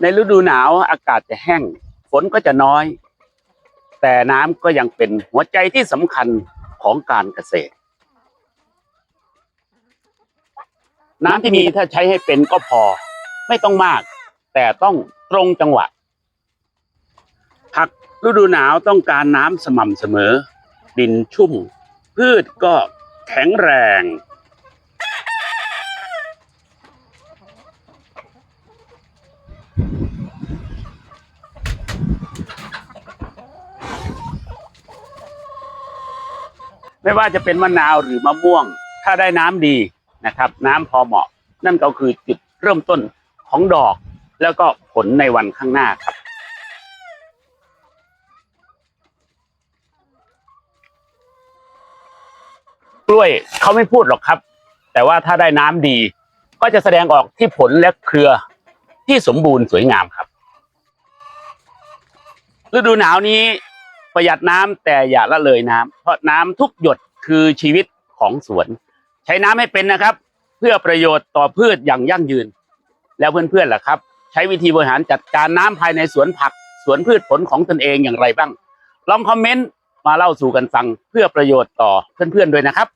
ในฤดูหนาวอากาศจะแห้ง ฝนก็จะน้อย แต่น้ำก็ยังเป็นหัวใจที่สำคัญของการเกษตร น้ำที่มีถ้าใช้ให้เป็นก็พอ ไม่ต้องมาก แต่ต้องตรงจังหวะผักฤดูหนาวต้องการน้ำสม่ำเสมอ ดินชุ่ม พืชก็แข็งแรง ไม่ว่าจะเป็นมะนาวหรือมะม่วง ถ้าได้น้ำดีนะครับ น้ำพอเหมาะ นั่นก็คือจุดเริ่มต้นของดอก แล้วก็ผลในวันข้างหน้าครับ กล้วยเขาไม่พูดหรอกครับ แต่ว่าถ้าได้น้ำดี ก็จะแสดงออกที่ผลและเครือ ที่สมบูรณ์สวยงามครับ ฤดูหนาวนี้ประหยัดน้ำแต่อย่าละเลยน้ำเพราะน้ำทุกหยดคือชีวิตของสวน ใช้น้ำให้เป็นนะครับ เพื่อประโยชน์ต่อพืชอย่างยั่งยืน แล้วเพื่อนๆล่ะครับ ใช้วิธีบริหารจัดการน้ำภายในสวนผักสวนพืชผลของตนเองอย่างไรบ้าง ลองคอมเมนต์มาเล่าสู่กันฟังเพื่อประโยชน์ต่อเพื่อนๆด้วยนะครับ